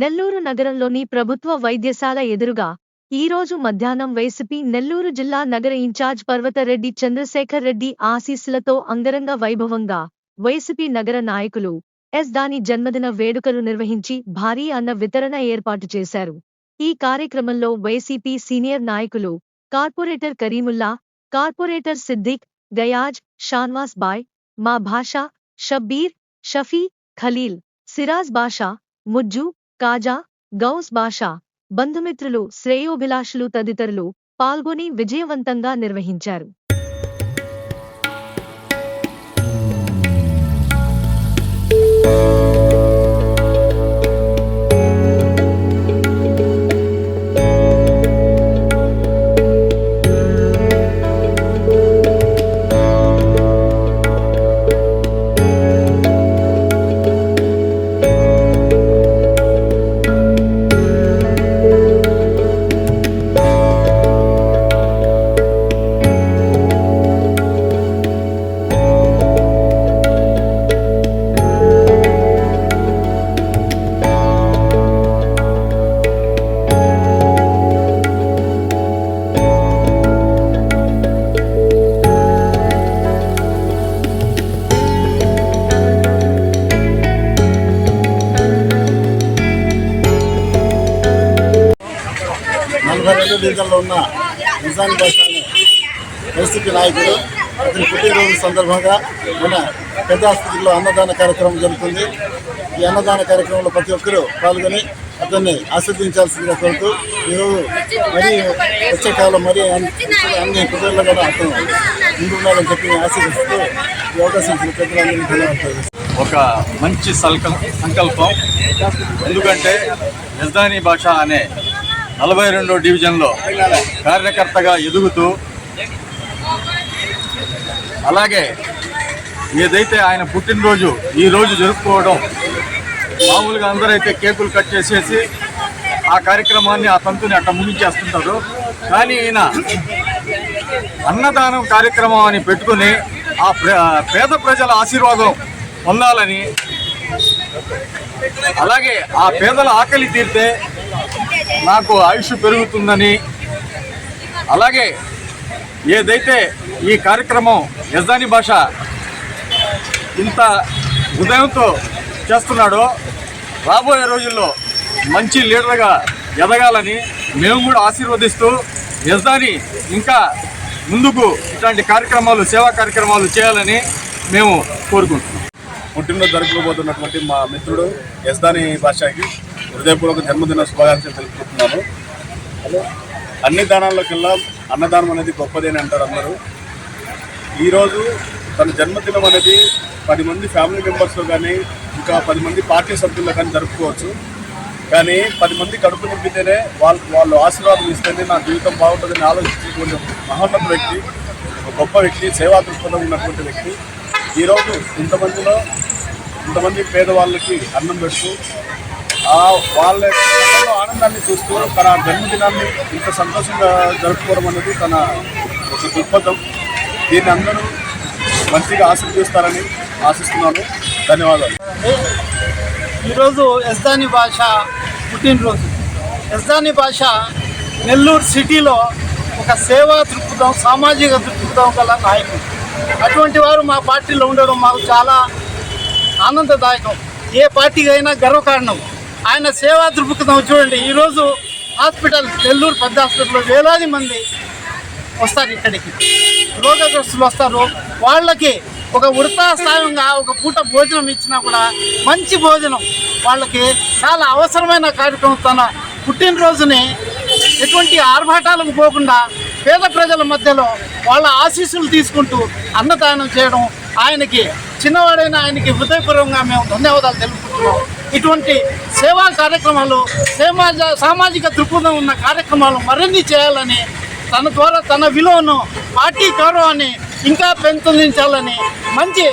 నెల్లూరు నగరంలోని ప్రభుత్వ వైద్యశాల ఎదురుగా ఈ రోజు మధ్యాహ్నం వైసీపీ నెల్లూరు జిల్లా నగర ఇన్ఛార్జ్ పర్వతరెడ్డి చంద్రశేఖర్ రెడ్డి ఆశీస్సులతో అంగరంగ వైభవంగా వైసీపీ నగర నాయకులు ఎస్ దాని జన్మదిన వేడుకలు నిర్వహించి భారీ అన్న వితరణ ఏర్పాటు చేశారు. ఈ కార్యక్రమంలో వైసీపీ సీనియర్ నాయకులు కార్పొరేటర్ కరీముల్లా కార్పొరేటర్ సిద్దిక్ గయాజ్ షాన్వాస్ బాయ్ మా భాషా షబ్బీర్ షఫీ ఖలీల్ సిరాజ్ బాషా ముజ్జు కాజా గౌస్ బాషా బంధుమిత్రులు శ్రేయోభిలాషులు తదితరులు పాల్గొని విజయవంతంగా నిర్వహించారు. డివిజన్లో ఉన్న నిజాని భాషని వైసీపీ నాయకుడు అతని పుట్టినరోజు సందర్భంగా మన పెద్ద ఆసుపత్రిలో అన్నదాన కార్యక్రమం జరుగుతుంది. ఈ అన్నదాన కార్యక్రమంలో ప్రతి ఒక్కరూ పాల్గొని అతన్ని ఆస్వాదించాల్సిందిగా కోరుతూ ఈరోజు మరీ వచ్చే కాలం మరీ అన్ని అన్ని కూడా అతను ముందుండాలని చెప్పి ఆశీర్వదిస్తూ ఈ అవకాశం ఇచ్చిన పెద్దలందరికీ ధన్యవాదాలు. ఒక మంచి సల్కం సంకల్పం. ఎందుకంటే యజ్దాని భాష అనే నలభై రెండో డివిజన్లో కార్యకర్తగా ఎదుగుతూ అలాగే ఏదైతే ఆయన పుట్టినరోజు ఈరోజు జరుపుకోవడం మామూలుగా అందరైతే కేకులు కట్ చేసేసి ఆ కార్యక్రమాన్ని ఆ తంతుని అట్లా ముగించేస్తుంటారు. కానీ ఈయన అన్నదానం కార్యక్రమం అని పెట్టుకుని ఆ ప్ర- పేద ప్రజల ఆశీర్వాదం పొందాలని అలాగే ఆ పేదల ఆకలి తీరితే నాకు ఆయుష్ పెరుగుతుందని. అలాగే ఏదైతే ఈ కార్యక్రమం యజాని భాష ఇంత ఉదయంతో చేస్తున్నాడో రాబోయే రోజుల్లో మంచి లీడర్గా ఎదగాలని మేము కూడా ఆశీర్వదిస్తూ యజాని ఇంకా ముందుకు ఇట్లాంటి కార్యక్రమాలు సేవా కార్యక్రమాలు చేయాలని మేము కోరుకుంటున్నాం. పుట్టినరోజు జరుపుకోబోతున్నటువంటి మా మిత్రుడు యజ్దాని భాషకి హృదయపూర్వక జన్మదిన శుభాకాంక్షలు తెలుపుకుంటున్నాను. అన్ని దానాల్లోకెల్లా అన్నదానం అనేది గొప్పది అని అంటారు అందరూ. ఈరోజు తన జన్మదినం అనేది పది మంది ఫ్యామిలీ మెంబర్స్లో కానీ ఇంకా పది మంది పార్టీ సభ్యుల్లో కానీ జరుపుకోవచ్చు. కానీ పది మంది కడుపు నింపితేనే వాళ్ళు వాళ్ళు ఆశీర్వాదం ఇస్తేనే నా జీవితం బాగుంటుందని ఆలోచించేటువంటి మహోన్నత వ్యక్తి ఒక గొప్ప వ్యక్తి సేవా దృక్పథం ఉన్నటువంటి వ్యక్తి. ఈరోజు ఇంతమందిలో ఇంతమంది పేదవాళ్ళకి అన్నం పెడుతూ వాళ్ళ ఆనందాన్ని చూస్తూ తన జన్మదినాన్ని ఇంత సంతోషంగా జరుపుకోవడం అనేది తన ఒక దృక్పథం. దీన్ని అందరూ మంచిగా ఆశీర్వదిస్తారని ఆశిస్తున్నాను. ధన్యవాదాలు. ఈరోజు యజ్దాని భాష పుట్టినరోజు. యజ్దాని భాష నెల్లూరు సిటీలో ఒక సేవా దృక్పథం సామాజిక దృక్పథం గల నాయకుడు. అటువంటి వారు మా పార్టీలో ఉండడం మాకు చాలా ఆనందదాయకం. ఏ పార్టీకి అయినా గర్వకారణం. ఆయన సేవా దృక్పథం చూడండి. ఈరోజు హాస్పిటల్ నెల్లూరు పెద్ద హాస్పిటల్లో వేలాది మంది వస్తారు ఇక్కడికి. రోగగ్రస్తులు వస్తారు. వాళ్ళకి ఒక వృత్తాస్థాయంగా ఒక పూట భోజనం ఇచ్చినా కూడా మంచి భోజనం వాళ్ళకి చాలా అవసరమైన కార్యక్రమం తన పుట్టినరోజుని ఎటువంటి ఆర్భాటాలకు పోకుండా పేద ప్రజల మధ్యలో వాళ్ళ ఆశీస్సులు తీసుకుంటూ అన్నదానం చేయడం ఆయనకి చిన్నవాడైన ఆయనకి హృదయపూర్వకంగా మేము ధన్యవాదాలు తెలుపుకుంటున్నాం. ఇటువంటి సేవా కార్యక్రమాలు సమాజ సామాజిక దృక్పథం ఉన్న కార్యక్రమాలు మరిన్ని చేయాలని తన ద్వారా తన విలువను పార్టీ గౌరవాన్ని ఇంకా పెంపొందించాలని మంచి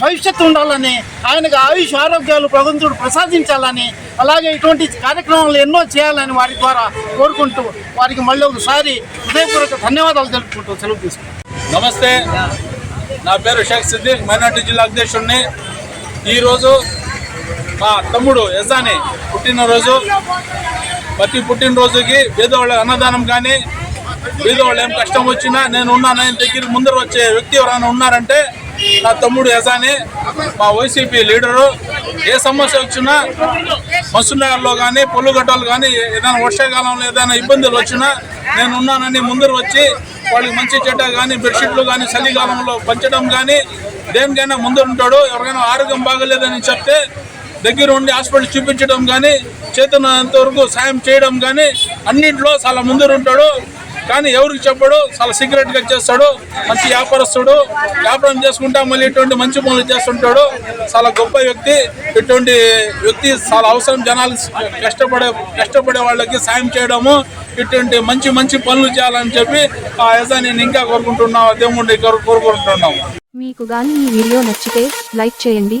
భవిష్యత్తు ఉండాలని ఆయనకు ఆయుష్ ఆరోగ్యాలు భగవంతుడు ప్రసాదించాలని అలాగే ఇటువంటి కార్యక్రమాలు ఎన్నో చేయాలని వారి ద్వారా కోరుకుంటూ వారికి మళ్ళీ ఒకసారి హృదయపూర్వక ధన్యవాదాలు తెలుపుకుంటూ సెలవు తీసుకుంటాం నమస్తే. నా పేరు షేక్ సిద్దిక్ మైనార్టీ జిల్లా అధ్యక్షుడిని. ఈరోజు మా తమ్ముడు యజాని పుట్టినరోజు. ప్రతి పుట్టినరోజుకి పేదవాళ్ళ అన్నదానం కానీ పేదవాళ్ళు ఏం కష్టం వచ్చినా నేను ఉన్నానని దగ్గర ముందర వచ్చే వ్యక్తి ఎవరైనా ఉన్నారంటే నా తమ్ముడు యజాని మా వైసీపీ లీడరు. ఏ సమస్య వచ్చినా మసునగర్లో కానీ పొల్లుగడ్డలు కానీ ఏదైనా వర్షాకాలంలో ఏదైనా ఇబ్బందులు వచ్చినా నేను ఉన్నానని ముందర వచ్చి వాళ్ళకి మంచి చెడ్డ కానీ బెడ్షీట్లు కానీ చలికాలంలో పంచడం కానీ దేనికైనా ముందర ఉంటాడు. ఎవరికైనా ఆరోగ్యం బాగలేదని చెప్తే దగ్గర ఉండి హాస్పిటల్ చూపించడం కానీ చేతనంత వరకు సాయం చేయడం కానీ అన్నింటిలో చాలా ముందరుంటాడు. కానీ ఎవరికి చెప్పడు చాలా సీక్రెట్గా చేస్తాడు. మంచి వ్యాపారస్తుడు. వ్యాపారం చేసుకుంటా మళ్ళీ ఇటువంటి మంచి పనులు చేస్తుంటాడు. చాలా గొప్ప వ్యక్తి. ఇటువంటి వ్యక్తి చాలా అవసరం. జనాలు కష్టపడే కష్టపడే వాళ్ళకి సాయం చేయడము ఇటువంటి మంచి మంచి పనులు చేయాలని చెప్పి ఆ యజాని నేను ఇంకా కోరుకుంటున్నాం దేవుడి కోరుకుంటున్నాము. మీకు కానీ ఈ వీడియో నచ్చితే లైక్ చేయండి.